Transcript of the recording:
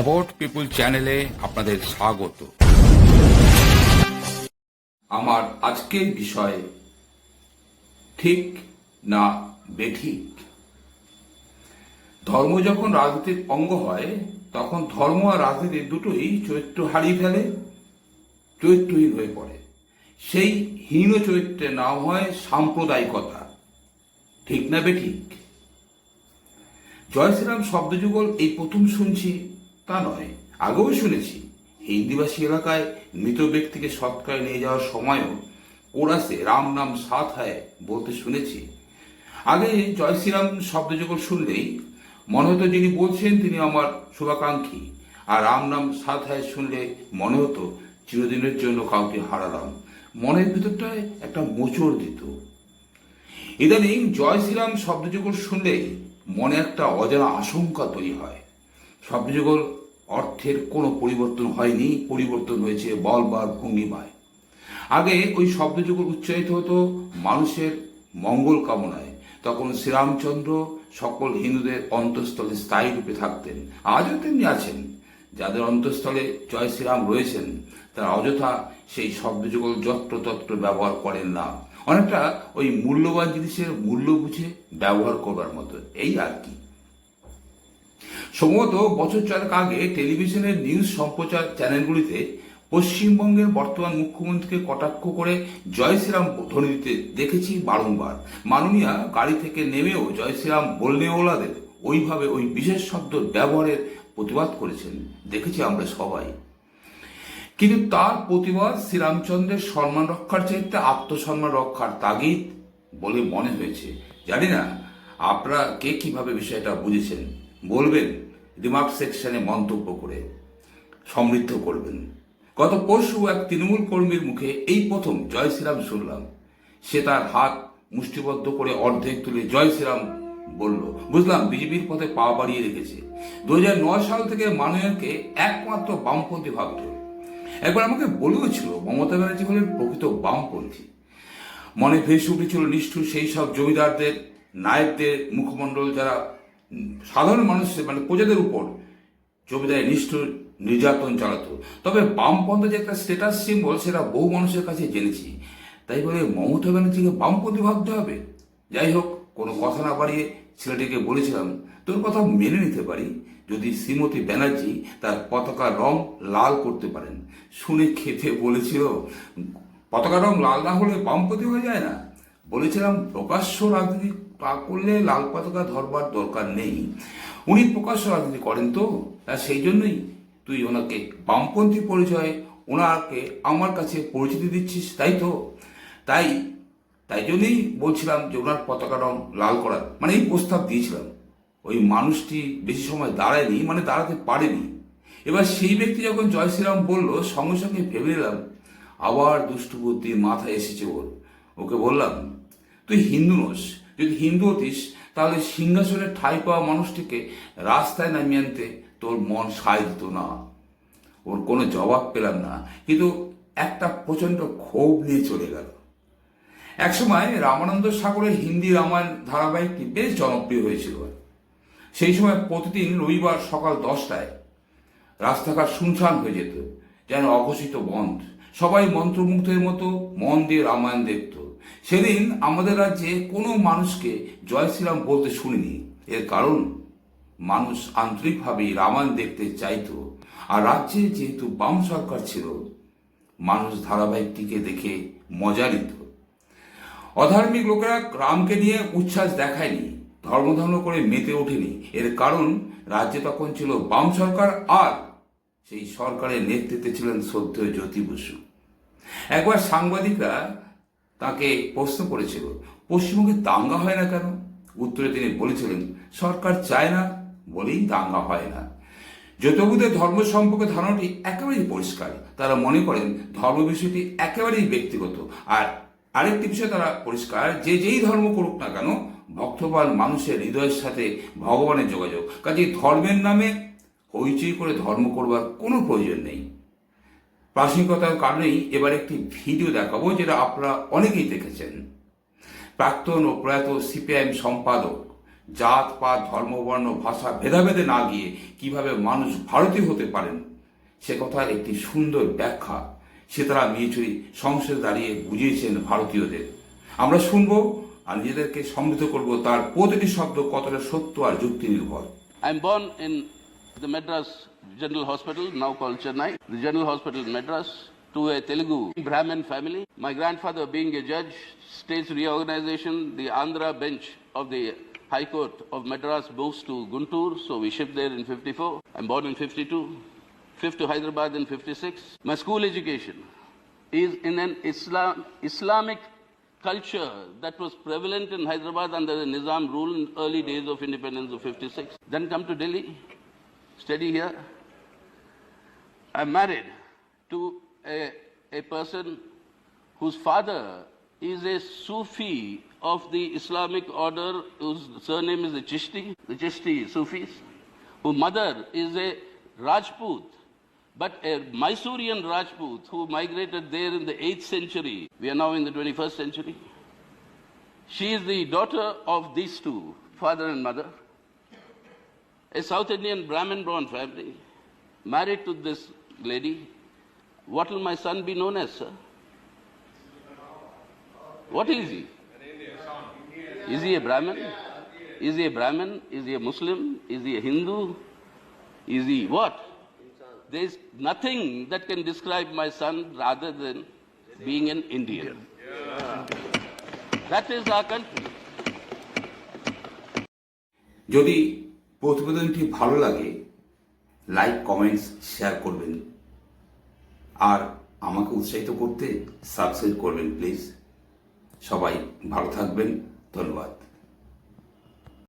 About পিপুল চ্যানেলে আপনাদের স্বাগত। আমার আজকের বিষয় ঠিক না বেঠিক? ধর্ম যখন রাজনীতির অঙ্গ হয়, তখন ধর্ম আর রাজনীতি দুটোই চরিত্র হারিয়ে ফেলে চরিত্রহীন হয়ে পড়ে। সেই হীন চরিত্রের নাম হয় সাম্প্রদায়িকতা। ঠিক না বেঠিক? জয় শ্রীরাম শব্দযুগল এই প্রথম শুনছি। তা নয়। আগেও শুনেছি হিন্দিভাষী এলাকায় মৃত ব্যক্তিকে সৎকারে নিয়ে যাওয়ার সময়ও কোরাসে রাম নাম সাত হয় বলতে শুনেছি। আগে জয় শ্রীরাম শব্দযুগল শুনলেই মনে হতো যিনি বলছেন তিনি আমার শুভাকাঙ্ক্ষী, আর রাম নাম সাত হয় শুনলে মনে হতো চিরদিনের জন্য কাউকে হারালাম। মনের ভিতরটায় একটা মোচড় দিত। ইদানিং জয় শ্রীরাম শব্দযুগল শুনলে মনে একটা অজানা আশঙ্কা তৈরি হয়। শব্দযুগল অর্থের কোনো পরিবর্তন হয়নি, পরিবর্তন হয়েছে বল বা ভঙ্গিমায়। আগে ওই শব্দযুগল উচ্চারিত হতো মানুষের মঙ্গল কামনায়। তখন শ্রীরামচন্দ্র সকল হিন্দুদের অন্তঃস্থলে স্থায়ী রূপে থাকতেন। আজও তেমনি আছেন। যাদের অন্তঃস্থলে জয় শ্রীরাম রয়েছেন, তারা অযথা সেই শব্দযুগল যত্রতত্র ব্যবহার করেন না। অনেকটা ওই মূল্যবান জিনিসের মূল্য বুঝে ব্যবহার করবার মতো। এই আর কি। সম্ভবত বছর চারেক আগে টেলিভিশনের নিউজ সম্প্রচার চ্যানেলগুলিতে পশ্চিমবঙ্গের বর্তমান মুখ্যমন্ত্রীকে কটাক্ষ করে জয় শ্রীরাম ধ্বনি দিতে দেখেছি বারংবার। মাননীয়া গাড়ি থেকে নেমেও জয় শ্রীরাম বলনেওয়ালাদের ওইভাবে ওই বিশেষ শব্দ ব্যবহারের প্রতিবাদ করেছেন। দেখেছি আমরা সবাই। কিন্তু তার প্রতিবাদ শ্রীরামচন্দ্রের সম্মান রক্ষার চাইতে আত্মসম্মান রক্ষার তাগিদ বলে মনে হয়েছে। জানি না আপনারা কে কীভাবে বিষয়টা বুঝেছেন। বলবেন রিমার্ক সেকশনে মন্তব্য করে সমৃদ্ধ করবেন। গত পরশু এক তৃণমূল কর্মীর মুখে এই প্রথম জয় শ্রীরাম শুনলাম। সে তার হাত মুষ্টিবদ্ধ করে অর্ধেক তুলে জয় শ্রীরাম বলল, বুঝলাম, বিজেপির পথে পা বাড়িয়ে রেখেছে। দু হাজার নয় সাল থেকে মাননীয়কে একমাত্র বামপন্থী ভাবত। একবার আমাকে বলেও ছিল মমতা ব্যানার্জি হলেন প্রকৃত বামপন্থী। মনে ভেসে উঠেছিল নিষ্ঠুর সেই সব জমিদারদের নায়কদের মুখমণ্ডল যারা সাধারণ মানুষের মানে প্রজাদের উপর জমিদারের নিষ্ঠুর, নির্যাতন চালাতো। তবে বামপন্থ যে একটা স্ট্যাটাস সিম্বল সেটা বহু মানুষের কাছে জেনেছি। তাই বলে মমতা ব্যানার্জিকে বামপন্থী ভাবতে হবে? যাই হোক, কোনো কথা না বাড়িয়ে ছেলেটিকে বলেছিলাম, তোর কথা মেনে নিতে পারি, যদি শ্রীমতী ব্যানার্জি তার পতাকা রং লাল করতে পারেন। শুনে খেতে বলেছিল, পতাকা রং লাল না হলে বামপন্থী হয়ে যায় না। বলেছিলাম, প্রকাশ্য রাজনীতি তা করলে লাল পতাকা ধরবার দরকার নেই। উনি প্রকাশ্য রাজনীতি করেন তো, তা সেই জন্যই তুই ওনাকে বামপন্থী পরিচয়, ওনাকে আমার কাছে পরিচিতি দিচ্ছিস, তাই তো? তাই তাই জন্যই বলছিলাম যে ওনার পতাকা রং লাল করার মানে এই প্রস্তাব দিয়েছিলাম। ওই মানুষটি বেশি সময় দাঁড়ায়নি মানে দাঁড়াতে পারেনি। এবার সেই ব্যক্তি যখন জয় শ্রীরাম বলল, সঙ্গে সঙ্গে ভেবে নিলাম, আবার দুষ্টু বুদ্ধি মাথায় এসেছে ওর। ওকে বললাম, তুই হিন্দু নোস যদি হিন্দু হতিস, তাহলে সিংহাসনে ঠাঁই পাওয়া মানুষটিকে রাস্তায় নামিয়ে আনতে তোর মন সায় দিত না। ওর কোনো জবাব পেলাম না, কিন্তু একটা প্রচণ্ড ক্ষোভ নিয়ে চলে গেল। একসময় রামানন্দ সাগরের হিন্দি রামায়ণ ধারাবাহিকটি বেশ জনপ্রিয় হয়েছিল। সেই সময় প্রতিদিন রবিবার সকাল দশটায় রাস্তাঘাট শুনশান হয়ে যেত, যেন অঘোষিত বন্ধ। সবাই মন্ত্রমুগ্ধের মতো মন দিয়ে রামায়ণ দেখত। সেদিন আমাদের রাজ্যে কোনো মানুষকে জয় শ্রীরাম বলতে শুনিনি। এর কারণ, মানুষ আন্তরিকভাবেই রামায়ণ দেখতে চাইতো। আর রাজ্যে যেহেতু বাম সরকার ছিল, মানুষ ধারাবাহিকটিকে দেখে মজা নিত। অধার্মিক লোকেরা রামকে নিয়ে উচ্ছ্বাস দেখায়নি ধর্মধর্ম করে মেতে ওঠেনি। এর কারণ, রাজ্যে তখন ছিল বাম সরকার আর সেই সরকারের নেতৃত্বে ছিলেন সত্য জ্যোতি বসু। একবার সাংবাদিকরা তাকে প্রশ্ন করেছিল, পশ্চিমবঙ্গে দাঙ্গা হয় না কেন? উত্তরে তিনি বলেছিলেন, সরকার চায় না বলেই দাঙ্গা হয় না। জ্যোতবুদের ধর্ম সম্পর্কে ধারণাটি একেবারেই পরিষ্কার, তারা মনে করেন ধর্ম বিষয়টি একেবারেই ব্যক্তিগত। আর আরেকটি বিষয় তারা পরিষ্কার, যে যেই ধর্ম করুক না কেন ভক্তবান মানুষের হৃদয়ের সাথে ভগবানের যোগাযোগ। কাজে ধর্মের নামে হইচই করে ধর্ম করবার কোনো প্রয়োজন নেই। প্রাসঙ্গিকতার কারণেই এবার একটি ভিডিও দেখাবো যেটা আপনারা অনেকেই দেখেছেন। প্রাক্তন ও প্রয়াত সিপিআইএম সম্পাদক, জাত, পাত ধর্মবর্ণ ভাষা, ভেদাভেদে না গিয়ে কীভাবে মানুষ ভারতীয় হতে পারেন, সে কথার একটি সুন্দর ব্যাখ্যা সীতারাম ইয়েচুরি সংসদে দাঁড়িয়ে বুঝিয়েছেন ভারতীয়দের। আমরা শুনব আর নিজেদেরকে সমৃদ্ধ করব তার প্রতিটি শব্দ কতটা সত্য আর যুক্তি নির্ভর I am born in the Madras General Hospital, now called Chennai, the General Hospital Madras, to a Telugu Brahmin family. My grandfather, being a judge, states reorganization, the Andhra bench of the High Court of Madras moves to Guntur, so we shipped there in 54. I'm born in 52. Fifth to Hyderabad in 56. My school education is in an Islam, Islamic culture that was prevalent in Hyderabad under the Nizam rule in early days of independence of 56. Then come to Delhi, study here. I'm married to a, a person whose father is a Sufi of the Islamic order whose surname is the Chishti, the Chishti Sufis, whose mother is a Rajput, but a Mysorean Rajput who migrated there in the 8th century. We are now in the 21st century. She is the daughter of these two, father and mother. A South Indian Brahmin born family, married to this lady. What will my son be known as, sir? What is he? Is he a Brahmin? Is he a Brahmin? Is he a Muslim? Is he a Hindu? Is he what? There is nothing that can describe my son rather than being an Indian. That is our country. যদি প্রতিবেদনটি ভালো লাগে like comments share করবেন। আর আমাকে উৎসাহিত করতে subscribe করবেন please সবাই ভালো থাকবেন, ধন্যবাদ।